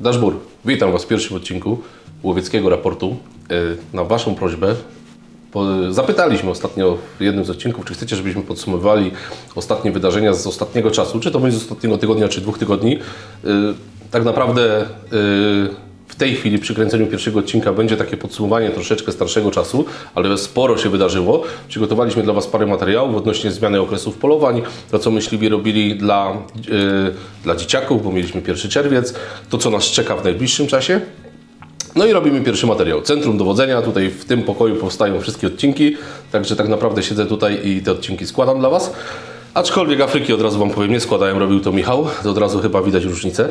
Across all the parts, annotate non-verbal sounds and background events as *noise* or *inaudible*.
Daszbur, witam Was w pierwszym odcinku łowieckiego raportu. E, Na Waszą prośbę zapytaliśmy ostatnio w jednym z odcinków, czy chcecie, żebyśmy podsumowali ostatnie wydarzenia z ostatniego czasu, czy to będzie z ostatniego tygodnia, czy dwóch tygodni. E, Tak naprawdę e, tej chwili przy kręceniu pierwszego odcinka będzie takie podsumowanie troszeczkę starszego czasu, ale sporo się wydarzyło. Przygotowaliśmy dla Was parę materiałów odnośnie zmiany okresów polowań, to co myśliwi robili dla, e, dla dzieciaków, bo mieliśmy 1 czerwiec, to co nas czeka w najbliższym czasie. No i robimy pierwszy materiał. Centrum dowodzenia. Tutaj w tym pokoju powstają wszystkie odcinki. Także tak naprawdę siedzę tutaj i te odcinki składam dla Was. Aczkolwiek Afryki od razu Wam powiem, nie składałem, robił to Michał. To od razu chyba widać różnicę.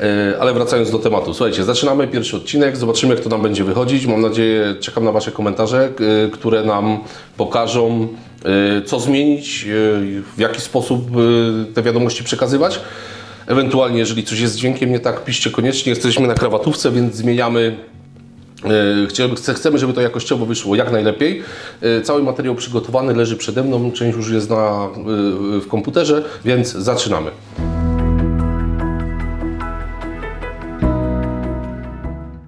E, Ale wracając do tematu. Słuchajcie, zaczynamy pierwszy odcinek. Zobaczymy, jak to nam będzie wychodzić. Mam nadzieję, czekam na Wasze komentarze, e, które nam pokażą, e, co zmienić, w jaki sposób te wiadomości przekazywać. Ewentualnie, jeżeli coś jest z dźwiękiem nie tak, piszcie koniecznie. Jesteśmy na krawatówce, więc zmieniamy. chcemy, żeby to jakościowo wyszło jak najlepiej. Cały materiał przygotowany leży przede mną, część już jest na, w komputerze, więc zaczynamy.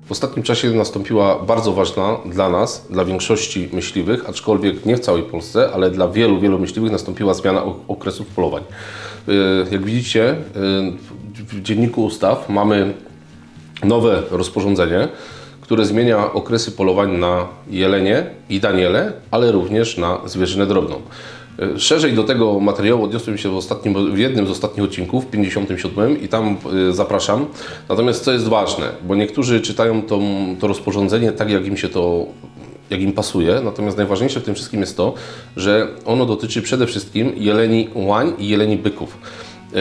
W ostatnim czasie nastąpiła bardzo ważna dla nas, dla większości myśliwych, aczkolwiek nie w całej Polsce, ale dla wielu, wielu myśliwych nastąpiła zmiana okresów polowań. E, Jak widzicie, e, w dzienniku ustaw mamy nowe rozporządzenie, które zmienia okresy polowań na jelenie i daniele, ale również na zwierzynę drobną. E, Szerzej do tego materiału odniosłem się w, ostatnim, w jednym z ostatnich odcinków, 57, i tam e, zapraszam. Natomiast co jest ważne, bo niektórzy czytają tą, to rozporządzenie tak, jak im się to jak im pasuje. Natomiast najważniejsze w tym wszystkim jest to, że ono dotyczy przede wszystkim jeleni łań i jeleni byków. E,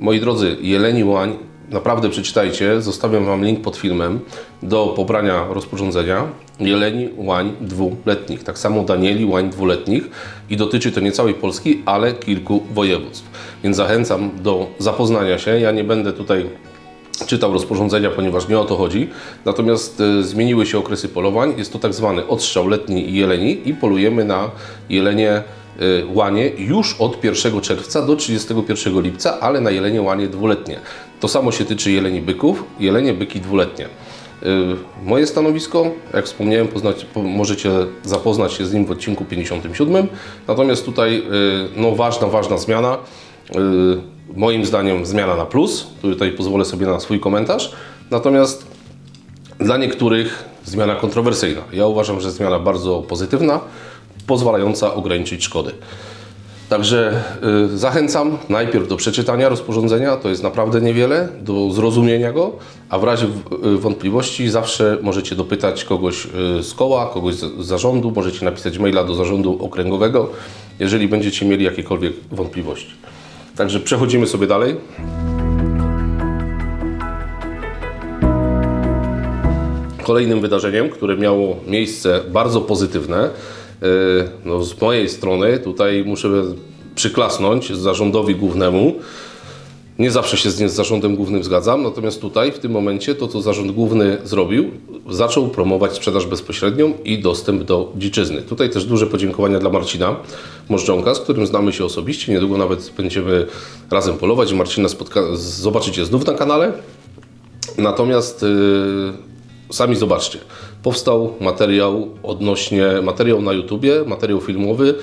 Moi drodzy, jeleni łań naprawdę przeczytajcie, zostawiam Wam link pod filmem do pobrania rozporządzenia jeleni łań dwuletnich, tak samo danieli łań dwuletnich i dotyczy to nie całej Polski, ale kilku województw. Więc zachęcam do zapoznania się. Ja nie będę tutaj czytał rozporządzenia, ponieważ nie o to chodzi. Natomiast e, zmieniły się okresy polowań. Jest to tak zwany odstrzał letni i jeleni i polujemy na jelenie łanie już od 1 czerwca do 31 lipca, ale na jelenie łanie dwuletnie. To samo się tyczy jeleni byków, jelenie byki dwuletnie. E, Moje stanowisko, jak wspomniałem, poznać, po, możecie zapoznać się z nim w odcinku 57. Natomiast tutaj e, no, ważna, ważna zmiana. Y, Moim zdaniem zmiana na plus. Tutaj pozwolę sobie na swój komentarz. Natomiast dla niektórych zmiana kontrowersyjna. Ja uważam, że zmiana bardzo pozytywna, pozwalająca ograniczyć szkody. Także y, zachęcam najpierw do przeczytania rozporządzenia, to jest naprawdę niewiele, do zrozumienia go, a w razie y, wątpliwości zawsze możecie dopytać kogoś y, z koła, kogoś z zarządu, możecie napisać maila do zarządu okręgowego, jeżeli będziecie mieli jakiekolwiek wątpliwości. Także przechodzimy sobie dalej. Kolejnym wydarzeniem, które miało miejsce bardzo pozytywne, no z mojej strony tutaj muszę przyklasnąć zarządowi głównemu. Nie zawsze się z, z zarządem głównym zgadzam, natomiast tutaj w tym momencie to, co zarząd główny zrobił, zaczął promować sprzedaż bezpośrednią i dostęp do dziczyzny. Tutaj też duże podziękowania dla Marcina Możdżonka, z którym znamy się osobiście. Niedługo nawet będziemy razem polować. Marcina spotka- zobaczycie znów na kanale. Natomiast yy, sami zobaczcie, powstał materiał odnośnie, materiał na YouTubie, materiał filmowy,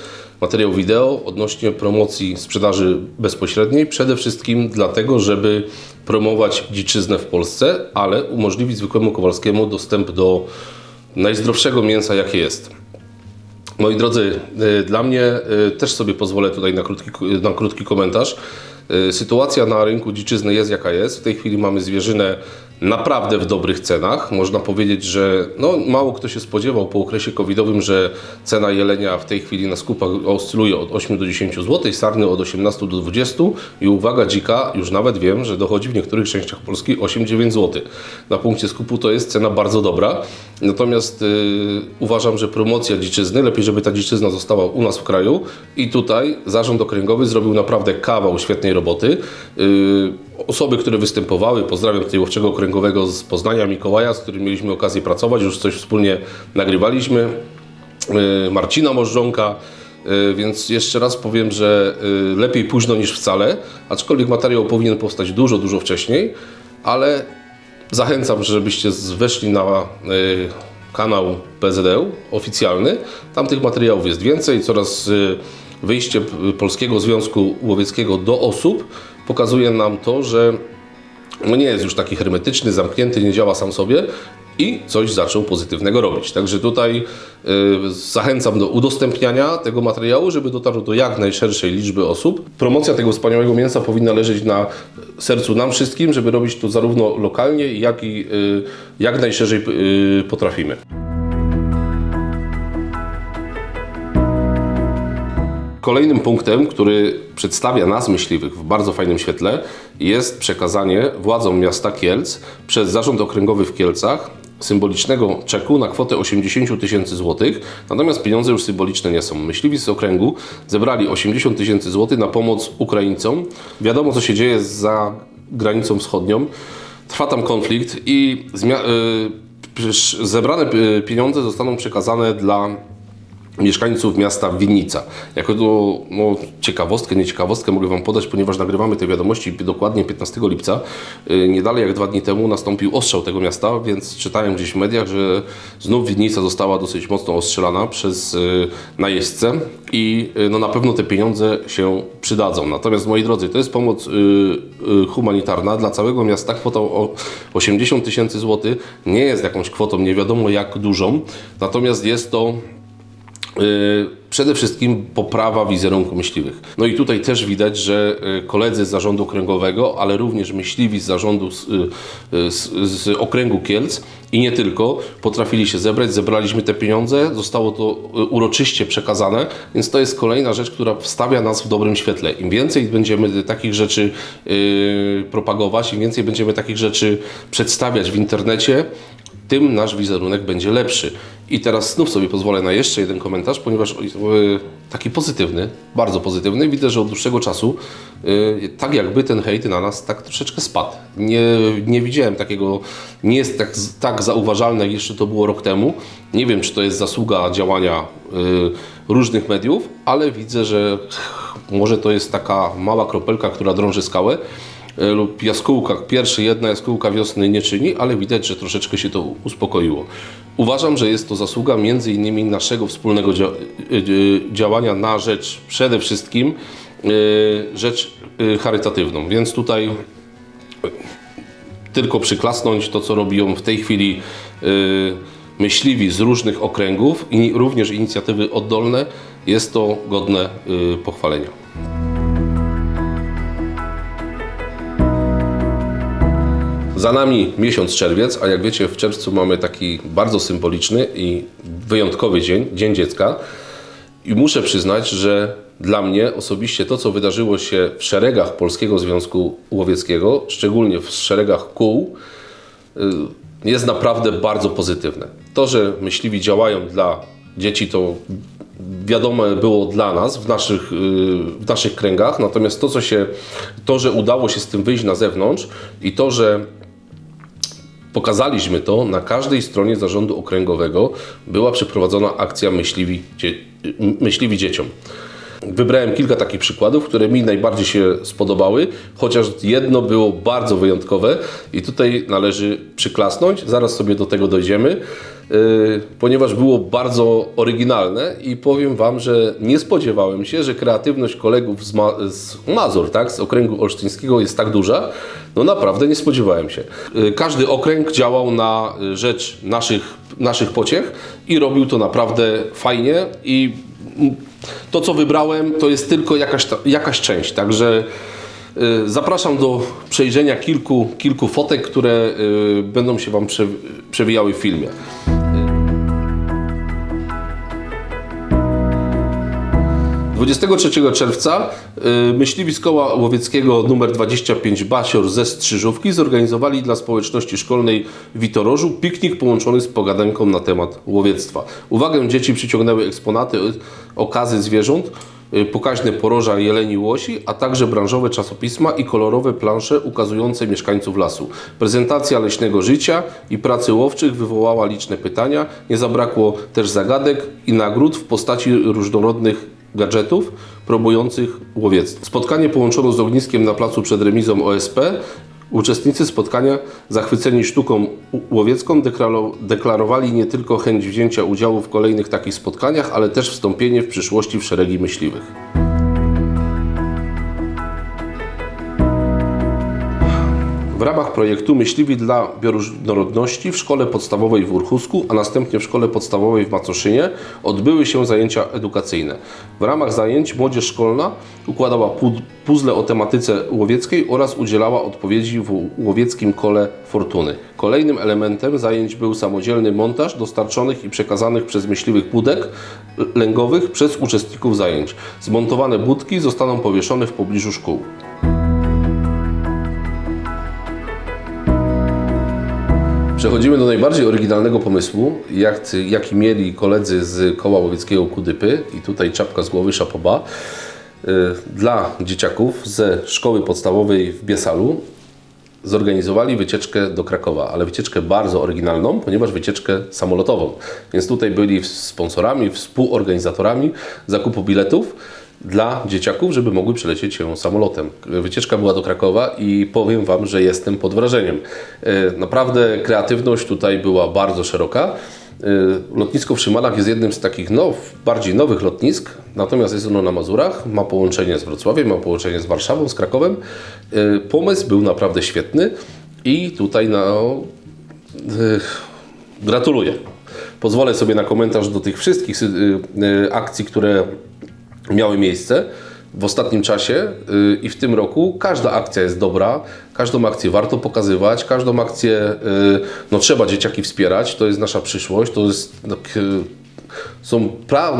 materiał wideo odnośnie promocji sprzedaży bezpośredniej, przede wszystkim dlatego, żeby promować dziczyznę w Polsce, ale umożliwić zwykłemu Kowalskiemu dostęp do najzdrowszego mięsa, jakie jest. Moi drodzy, y, dla mnie y, też sobie pozwolę tutaj na krótki, na krótki komentarz. Y, Sytuacja na rynku dziczyzny jest jaka jest. W tej chwili mamy zwierzynę naprawdę w dobrych cenach. Można powiedzieć, że no, mało kto się spodziewał po okresie covidowym, że cena jelenia w tej chwili na skupach oscyluje od 8 do 10 zł, sarny od 18 do 20 i uwaga dzika, już nawet wiem, że dochodzi w niektórych częściach Polski 8-9 zł. Na punkcie skupu to jest cena bardzo dobra. Natomiast y, uważam, że promocja dziczyzny, lepiej żeby ta dziczyzna została u nas w kraju i tutaj zarząd okręgowy zrobił naprawdę kawał świetnej roboty. Y, osoby, które występowały, pozdrawiam tutaj łowczego okręgowego z Poznania, Mikołaja, z którym mieliśmy okazję pracować, już coś wspólnie nagrywaliśmy. Y, Marcina Możdżonka, y, więc jeszcze raz powiem, że lepiej późno niż wcale, aczkolwiek materiał powinien powstać dużo, dużo wcześniej, ale Zachęcam, żebyście weszli na kanał PZD oficjalny. Tam tych materiałów jest więcej. Coraz wyjście Polskiego Związku Łowieckiego do osób pokazuje nam to, że no nie jest już taki hermetyczny, zamknięty, nie działa sam sobie i coś zaczął pozytywnego robić. Także tutaj y, zachęcam do udostępniania tego materiału, żeby dotarł do jak najszerszej liczby osób. Promocja tego wspaniałego mięsa powinna leżeć na sercu nam wszystkim, żeby robić to zarówno lokalnie, jak i y, jak najszerzej y, potrafimy. Kolejnym punktem, który przedstawia nas, myśliwych, w bardzo fajnym świetle, jest przekazanie władzom miasta Kielc przez Zarząd Okręgowy w Kielcach symbolicznego czeku na kwotę 80 tysięcy złotych. Natomiast pieniądze już symboliczne nie są. Myśliwi z okręgu zebrali 80 tysięcy złotych na pomoc Ukraińcom. Wiadomo, co się dzieje za granicą wschodnią. Trwa tam konflikt i y, zebrane y, pieniądze zostaną przekazane dla mieszkańców miasta Winnica. Jako to, no, ciekawostkę, nie ciekawostkę mogę Wam podać, ponieważ nagrywamy te wiadomości dokładnie 15 lipca. Yy, Nie dalej jak dwa dni temu nastąpił ostrzał tego miasta, więc czytałem gdzieś w mediach, że znów Winnica została dosyć mocno ostrzelana przez yy, najeźdźcę i yy, no, na pewno te pieniądze się przydadzą. Natomiast moi drodzy, to jest pomoc humanitarna dla całego miasta. Kwota o 80 tysięcy złotych nie jest jakąś kwotą nie wiadomo jak dużą, natomiast jest to Przede wszystkim poprawa wizerunku myśliwych. No i tutaj też widać, że yy, koledzy z zarządu okręgowego, ale również myśliwi z zarządu z, yy, z, z okręgu Kielc i nie tylko, potrafili się zebrać, zebraliśmy te pieniądze, zostało to uroczyście przekazane, więc to jest kolejna rzecz, która wstawia nas w dobrym świetle. Im więcej będziemy takich rzeczy propagować, im więcej będziemy takich rzeczy przedstawiać w internecie, tym nasz wizerunek będzie lepszy. I teraz znów sobie pozwolę na jeszcze jeden komentarz, ponieważ e, taki pozytywny, bardzo pozytywny. Widzę, że od dłuższego czasu e, tak jakby ten hejt na nas tak troszeczkę spadł. Nie, nie widziałem takiego, nie jest tak, tak zauważalne, jak jeszcze to było rok temu. Nie wiem, czy to jest zasługa działania e, różnych mediów, ale widzę, że może to jest taka mała kropelka, która drąży skałę lub jaskółka, pierwszy jedna jaskółka wiosny nie czyni, ale widać, że troszeczkę się to uspokoiło. Uważam, że jest to zasługa między innymi naszego wspólnego dzia- e, e, działania na rzecz przede wszystkim e, rzecz e, charytatywną, więc tutaj tylko przyklasnąć to, co robią w tej chwili myśliwi z różnych okręgów i również inicjatywy oddolne, jest to godne pochwalenia. Za nami miesiąc czerwiec, a jak wiecie, w czerwcu mamy taki bardzo symboliczny i wyjątkowy dzień, Dzień Dziecka. I muszę przyznać, że dla mnie osobiście to, co wydarzyło się w szeregach Polskiego Związku Łowieckiego, szczególnie w szeregach kół, y, jest naprawdę bardzo pozytywne. To, że myśliwi działają dla dzieci, to wiadome było dla nas w naszych, y, w naszych kręgach, natomiast to, co się, to, że udało się z tym wyjść na zewnątrz i to, że Pokazaliśmy to na każdej stronie zarządu okręgowego. Była przeprowadzona akcja myśliwi, dzie- myśliwi dzieciom. Wybrałem kilka takich przykładów, które mi najbardziej się spodobały, chociaż jedno było bardzo wyjątkowe i tutaj należy przyklasnąć. Zaraz sobie do tego dojdziemy, yy, ponieważ było bardzo oryginalne i powiem Wam, że nie spodziewałem się, że kreatywność kolegów z, Ma- z Mazur, tak, z okręgu olsztyńskiego jest tak duża. No naprawdę nie spodziewałem się. Yy, Każdy okręg działał na y, rzecz naszych, naszych pociech i robił to naprawdę fajnie i to, co wybrałem, to jest tylko jakaś, jakaś część. Także y, zapraszam do przejrzenia kilku, kilku fotek, które y, będą się Wam prze, przewijały w filmie. 23 czerwca y, myśliwi z koła łowieckiego nr 25 Basior ze Strzyżówki zorganizowali dla społeczności szkolnej Witorożu piknik połączony z pogadanką na temat łowiectwa. Uwagę dzieci przyciągnęły eksponaty, y, okazy zwierząt, y, pokaźne poroża jeleni łosi, a także branżowe czasopisma i kolorowe plansze ukazujące mieszkańców lasu. Prezentacja leśnego życia i pracy łowczych wywołała liczne pytania. Nie zabrakło też zagadek i nagród w postaci różnorodnych gadżetów promujących łowiectwo. Spotkanie połączono z ogniskiem na placu przed remizą OSP Uczestnicy spotkania, zachwyceni sztuką łowiecką, deklaro- deklarowali nie tylko chęć wzięcia udziału w kolejnych takich spotkaniach, ale też wstąpienie w przyszłości w szeregi myśliwych. W ramach projektu Myśliwi dla Bioróżnorodności w szkole podstawowej w Urchusku, a następnie w szkole podstawowej w Macoszynie odbyły się zajęcia edukacyjne. W ramach zajęć młodzież szkolna układała pu- puzzle o tematyce łowieckiej oraz udzielała odpowiedzi w łowieckim kole fortuny. Kolejnym elementem zajęć był samodzielny montaż dostarczonych i przekazanych przez myśliwych budek lęgowych przez uczestników zajęć. Zmontowane budki zostaną powieszone w pobliżu szkół. Przechodzimy do najbardziej oryginalnego pomysłu, jak, jaki mieli koledzy z koła łowieckiego Kudypy. I tutaj czapka z głowy szapoba y, dla dzieciaków ze szkoły podstawowej w Biesalu. Zorganizowali wycieczkę do Krakowa, ale wycieczkę bardzo oryginalną, ponieważ wycieczkę samolotową. Więc tutaj byli sponsorami, współorganizatorami zakupu biletów dla dzieciaków, żeby mogły przylecieć się samolotem. Wycieczka była do Krakowa i powiem Wam, że jestem pod wrażeniem. E, Naprawdę kreatywność tutaj była bardzo szeroka. E, Lotnisko w Szymanach jest jednym z takich now, bardziej nowych lotnisk, natomiast jest ono na Mazurach, ma połączenie z Wrocławiem, ma połączenie z Warszawą, z Krakowem. E, Pomysł był naprawdę świetny i tutaj no, gratuluję. Pozwolę sobie na komentarz do tych wszystkich akcji, które miały miejsce w ostatnim czasie y, i w tym roku. Każda akcja jest dobra, każdą akcję warto pokazywać, każdą akcję y, no, trzeba dzieciaki wspierać, to jest nasza przyszłość, to jest no, są pra,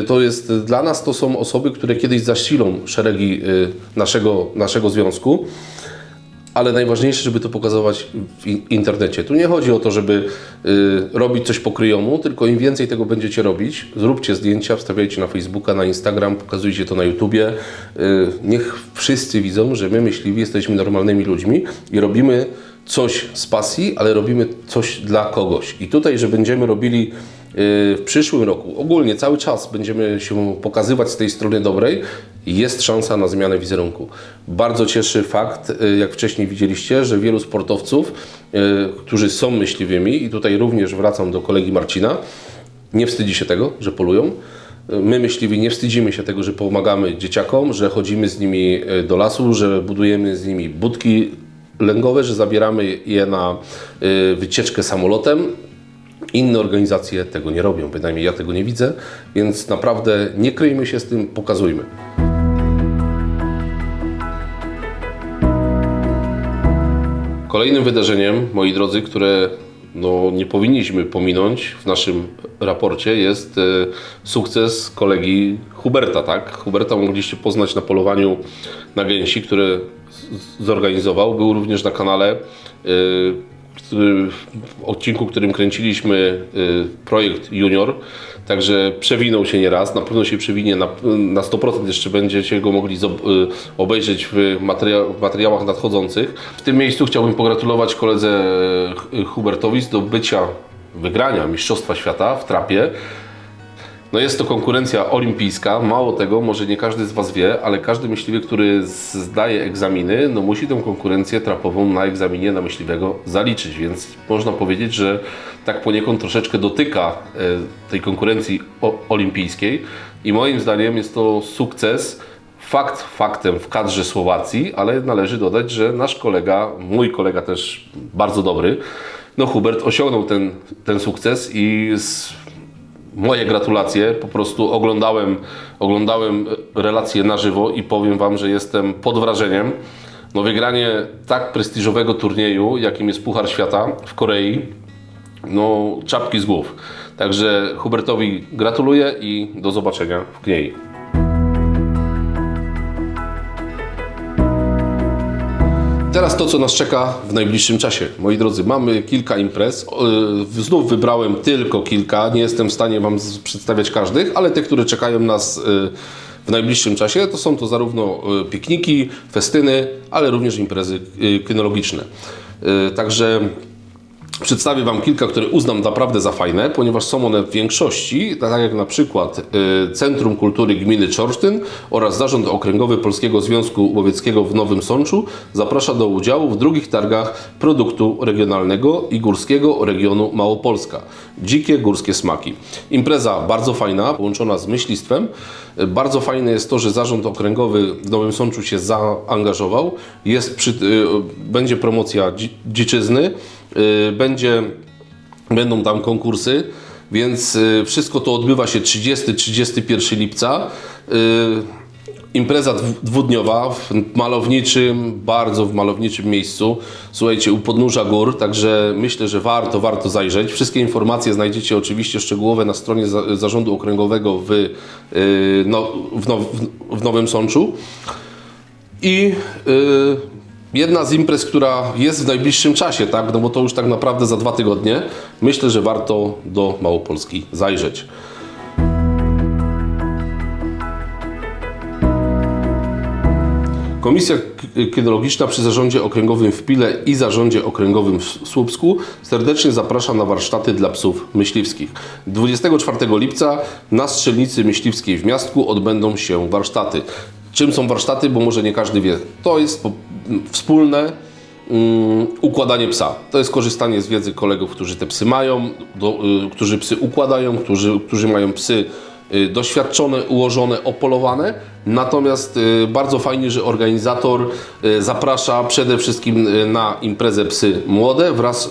y, to jest dla nas to są osoby, które kiedyś zasilą szeregi naszego, naszego związku ale najważniejsze, żeby to pokazywać w in- internecie. Tu nie chodzi o to, żeby y, robić coś po kryjomu, tylko im więcej tego będziecie robić, zróbcie zdjęcia, wstawiajcie na Facebooka, na Instagram, pokazujcie to na YouTubie. Y, niech wszyscy widzą, że my myśliwi jesteśmy normalnymi ludźmi i robimy coś z pasji, ale robimy coś dla kogoś. I tutaj, że będziemy robili w przyszłym roku, ogólnie cały czas będziemy się pokazywać z tej strony dobrej, jest szansa na zmianę wizerunku. Bardzo cieszy fakt, y, jak wcześniej widzieliście, że wielu sportowców, y, którzy są myśliwymi, i tutaj również wracam do kolegi Marcina, nie wstydzi się tego, że polują. My myśliwi nie wstydzimy się tego, że pomagamy dzieciakom, że chodzimy z nimi y, do lasu, że budujemy z nimi budki lęgowe, że zabieramy je na y, wycieczkę samolotem. Inne organizacje tego nie robią, bynajmniej ja tego nie widzę, więc naprawdę nie kryjmy się z tym, pokazujmy. Kolejnym wydarzeniem, moi drodzy, które no, nie powinniśmy pominąć w naszym raporcie jest e, sukces kolegi Huberta, tak? Huberta mogliście poznać na polowaniu na gęsi, które zorganizował. Był również na kanale, w odcinku, którym kręciliśmy e, projekt Junior. Także przewinął się nieraz, na pewno się przewinie, na, na 100% jeszcze będziecie go mogli y, obejrzeć w, w materiałach nadchodzących. W tym miejscu chciałbym pogratulować koledze y, Hubertowi zdobycia, wygrania Mistrzostwa Świata w trapie. No jest to konkurencja olimpijska, mało tego, może nie każdy z Was wie, ale każdy myśliwy, który zdaje egzaminy, no musi tę konkurencję trapową na egzaminie na myśliwego zaliczyć, więc można powiedzieć, że tak poniekąd troszeczkę dotyka e, tej konkurencji olimpijskiej. I moim zdaniem jest to sukces, fakt faktem w kadrze Słowacji, ale należy dodać, że nasz kolega, mój kolega też bardzo dobry, no Hubert osiągnął ten, ten sukces i z, Moje gratulacje. Po prostu oglądałem, oglądałem relacje na żywo i powiem Wam, że jestem pod wrażeniem. No wygranie tak prestiżowego turnieju, jakim jest Puchar Świata w Korei, no czapki z głów. Także Hubertowi gratuluję i do zobaczenia w Kniei. Teraz to, co nas czeka w najbliższym czasie. Moi drodzy, mamy kilka imprez. Yy, Znów wybrałem tylko kilka. Nie jestem w stanie Wam przedstawiać każdych, ale te, które czekają nas yy, w najbliższym czasie, to są to zarówno yy, pikniki, festyny, ale również imprezy kynologiczne. Także Przedstawię Wam kilka, które uznam naprawdę za fajne, ponieważ są one w większości, tak jak na przykład y, Centrum Kultury Gminy Czorsztyn oraz Zarząd Okręgowy Polskiego Związku Łowieckiego w Nowym Sączu zaprasza do udziału w drugich targach produktu regionalnego i górskiego regionu Małopolska. Dzikie górskie smaki. Impreza bardzo fajna, połączona z myślistwem. Bardzo fajne jest to, że Zarząd Okręgowy w Nowym Sączu się zaangażował. Jest przy, y, będzie promocja dzi- dziczyzny. Y, będzie, będą tam konkursy, więc y, wszystko to odbywa się 30-31 lipca. Y, Impreza dwu- dwudniowa w malowniczym, bardzo w malowniczym miejscu. Słuchajcie, u podnóża gór, także myślę, że warto, warto zajrzeć. Wszystkie informacje znajdziecie oczywiście szczegółowe na stronie za, Zarządu Okręgowego w, no, w, now, w, Nowym Sączu. I y, jedna z imprez, która jest w najbliższym czasie, tak? No bo to już tak naprawdę za dwa tygodnie. Myślę, że warto do Małopolski zajrzeć. Komisja Kynologiczna przy Zarządzie Okręgowym w Pile i Zarządzie Okręgowym w Słupsku serdecznie zaprasza na warsztaty dla psów myśliwskich. 24 lipca na strzelnicy myśliwskiej w Miastku odbędą się warsztaty. Czym są warsztaty? Bo może nie każdy wie. To jest wspólne mm, układanie psa. To jest korzystanie z wiedzy kolegów, którzy te psy mają, do, y, którzy psy układają, którzy, którzy mają psy doświadczone, ułożone, opolowane. Natomiast y, bardzo fajnie, że organizator y, zaprasza przede wszystkim y, na imprezę psy młode wraz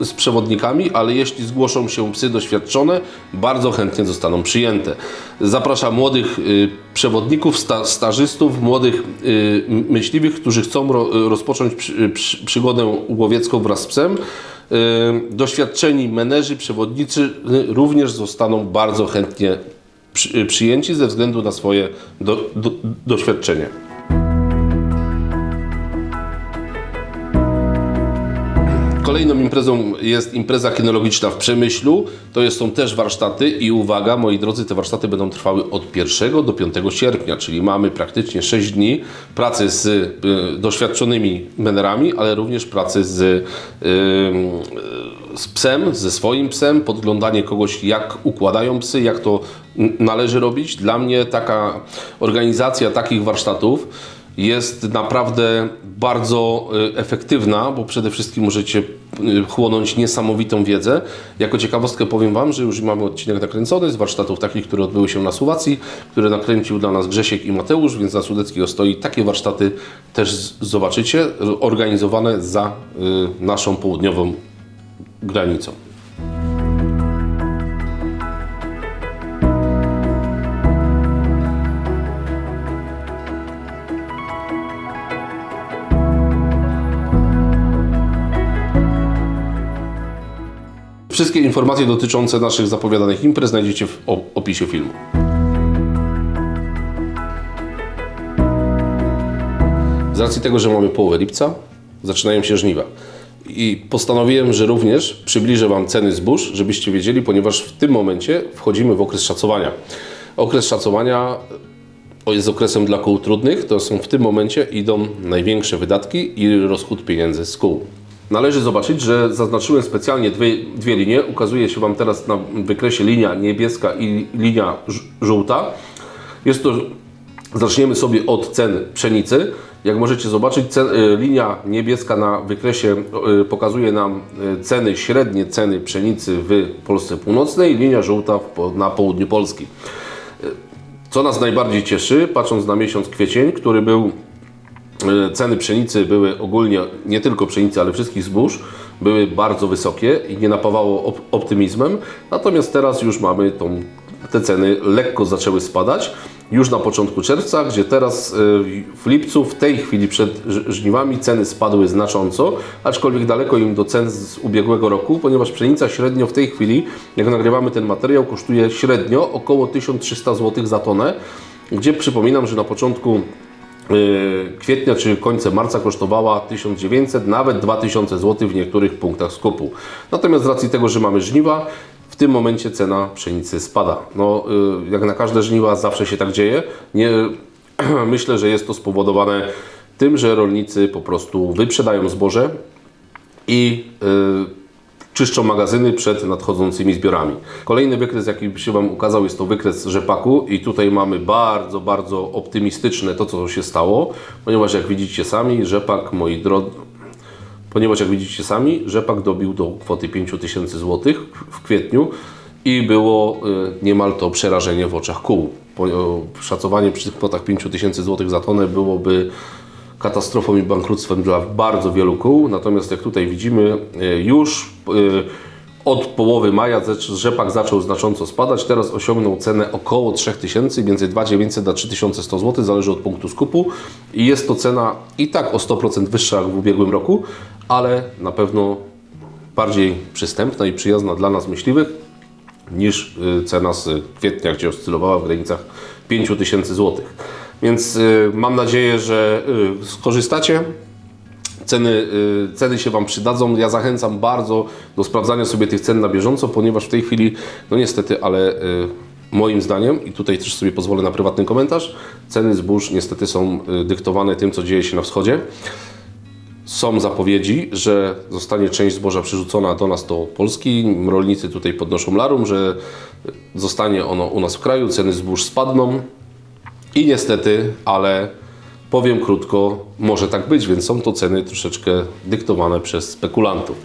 z, przewodnikami, ale jeśli zgłoszą się psy doświadczone, bardzo chętnie zostaną przyjęte. Zaprasza młodych y, przewodników, sta, stażystów, młodych y, myśliwych, którzy chcą ro, rozpocząć przy, przy, przygodę łowiecką wraz z psem. Y, Doświadczeni menerzy, przewodnicy y, również zostaną bardzo chętnie y, przyjęci ze względu na swoje do, do, doświadczenie. Kolejną imprezą jest impreza kinologiczna w Przemyślu. To jest, są też warsztaty i uwaga, moi drodzy, te warsztaty będą trwały od 1 do 5 sierpnia, czyli mamy praktycznie 6 dni pracy z y, doświadczonymi menerami, ale również pracy z, y, z psem, ze swoim psem, podglądanie kogoś, jak układają psy, jak to należy robić. Dla mnie taka organizacja takich warsztatów jest naprawdę bardzo y, efektywna, bo przede wszystkim możecie y, chłonąć niesamowitą wiedzę. Jako ciekawostkę powiem Wam, że już mamy odcinek nakręcony z warsztatów takich, które odbyły się na Słowacji, które nakręcił dla nas Grzesiek i Mateusz, więc na Sudeckiej Ostoi takie warsztaty też zobaczycie, organizowane za y, naszą południową granicą. Wszystkie informacje dotyczące naszych zapowiadanych imprez znajdziecie w opisie filmu. Z racji tego, że mamy połowę lipca, zaczynają się żniwa. I postanowiłem, że również przybliżę Wam ceny zbóż, żebyście wiedzieli, ponieważ w tym momencie wchodzimy w okres szacowania. Okres szacowania jest okresem dla kół trudnych, to są w tym momencie idą największe wydatki i rozchód pieniędzy z kół. Należy zobaczyć, że zaznaczyłem specjalnie dwie, dwie linie. Ukazuje się Wam teraz na wykresie linia niebieska i linia żółta. Jest to, zaczniemy sobie od cen pszenicy. Jak możecie zobaczyć, cen, y, linia niebieska na wykresie y, pokazuje nam y, ceny, średnie ceny pszenicy w Polsce Północnej, linia żółta na południu Polski. Co nas najbardziej cieszy, patrząc na miesiąc kwiecień, który był, ceny pszenicy były ogólnie, nie tylko pszenicy, ale wszystkich zbóż, były bardzo wysokie i nie napawało op- optymizmem. Natomiast teraz już mamy tą, te ceny lekko zaczęły spadać. Już na początku czerwca, gdzie teraz e, w lipcu, w tej chwili przed żniwami, ceny spadły znacząco, aczkolwiek daleko im do cen z ubiegłego roku, ponieważ pszenica średnio w tej chwili, jak nagrywamy ten materiał, kosztuje średnio około 1300 zł za tonę, gdzie przypominam, że na początku kwietnia czy końce marca kosztowała 1900, nawet 2000 zł w niektórych punktach skupu. Natomiast z racji tego, że mamy żniwa, w tym momencie cena pszenicy spada. No, yy, jak na każde żniwa zawsze się tak dzieje. Nie, *clears throat* myślę, że jest to spowodowane tym, że rolnicy po prostu wyprzedają zboże i yy, czyszczą magazyny przed nadchodzącymi zbiorami. Kolejny wykres, jaki się Wam ukazał, jest to wykres rzepaku i tutaj mamy bardzo, bardzo optymistyczne to, co się stało, ponieważ jak widzicie sami, rzepak, moi drodzy, ponieważ jak widzicie sami, rzepak dobił do kwoty 5000 zł w kwietniu i było y, niemal to przerażenie w oczach kół. Szacowanie przy kwotach 5000 zł za tonę byłoby katastrofą i bankructwem dla bardzo wielu kół, natomiast jak tutaj widzimy, y, już y, od połowy maja rzepak zaczął znacząco spadać, teraz osiągnął cenę około 3000, między 2900 a 3100 zł, zależy od punktu skupu. I jest to cena i tak o 100% wyższa jak w ubiegłym roku, ale na pewno bardziej przystępna i przyjazna dla nas myśliwych niż y, cena z kwietnia, gdzie oscylowała w granicach 5000 zł. Więc y, mam nadzieję, że y, skorzystacie. Ceny, y, ceny się Wam przydadzą. Ja zachęcam bardzo do sprawdzania sobie tych cen na bieżąco, ponieważ w tej chwili, no niestety, ale moim zdaniem, i tutaj też sobie pozwolę na prywatny komentarz, ceny zbóż niestety są dyktowane tym, co dzieje się na wschodzie. Są zapowiedzi, że zostanie część zboża przerzucona do nas, do Polski. Rolnicy tutaj podnoszą larum, że zostanie ono u nas w kraju, ceny zbóż spadną. I niestety, ale powiem krótko, może tak być, więc są to ceny troszeczkę dyktowane przez spekulantów.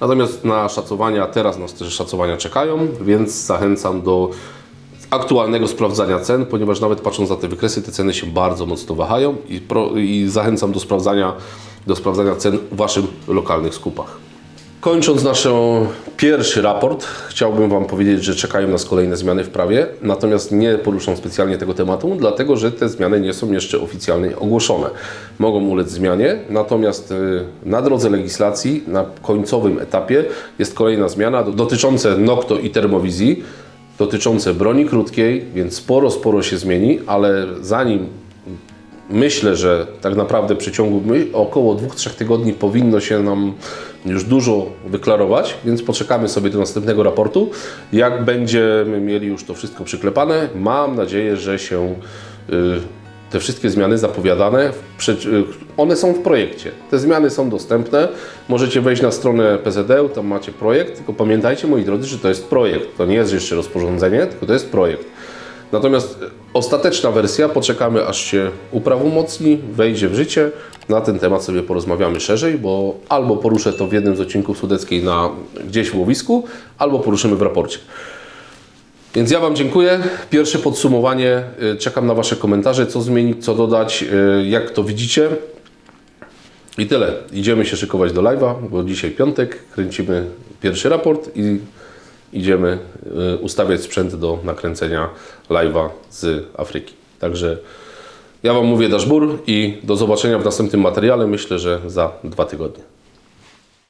Natomiast na szacowania, teraz nas też szacowania czekają, więc zachęcam do aktualnego sprawdzania cen, ponieważ nawet patrząc na te wykresy, te ceny się bardzo mocno wahają i, pro, i zachęcam do sprawdzania, do sprawdzania cen w Waszym lokalnych skupach. Kończąc nasz pierwszy raport, chciałbym Wam powiedzieć, że czekają nas kolejne zmiany w prawie, natomiast nie poruszam specjalnie tego tematu, dlatego że te zmiany nie są jeszcze oficjalnie ogłoszone. Mogą ulec zmianie, natomiast y, na drodze legislacji, na końcowym etapie jest kolejna zmiana dotycząca Nocto i termowizji, dotyczące broni krótkiej, więc sporo, sporo się zmieni, ale zanim myślę, że tak naprawdę w przeciągu około 2-3 tygodni powinno się nam już dużo wyklarować, więc poczekamy sobie do następnego raportu. Jak będziemy mieli już to wszystko przyklepane, mam nadzieję, że się y, te wszystkie zmiany zapowiadane, y, one są w projekcie. Te zmiany są dostępne. Możecie wejść na stronę PZD, tam macie projekt, tylko pamiętajcie moi drodzy, że to jest projekt. To nie jest jeszcze rozporządzenie, tylko to jest projekt. Natomiast ostateczna wersja, poczekamy aż się uprawomocni, wejdzie w życie. Na ten temat sobie porozmawiamy szerzej, bo albo poruszę to w jednym z odcinków Sudeckiej na gdzieś w łowisku, albo poruszymy w raporcie. Więc ja Wam dziękuję. Pierwsze podsumowanie. Y, Czekam na Wasze komentarze, co zmienić, co dodać, y, jak to widzicie. I tyle. Idziemy się szykować do live'a, bo dzisiaj piątek, kręcimy pierwszy raport i idziemy y, ustawiać sprzęt do nakręcenia live'a z Afryki. Także ja Wam mówię daszbur i do zobaczenia w następnym materiale. Myślę, że za dwa tygodnie.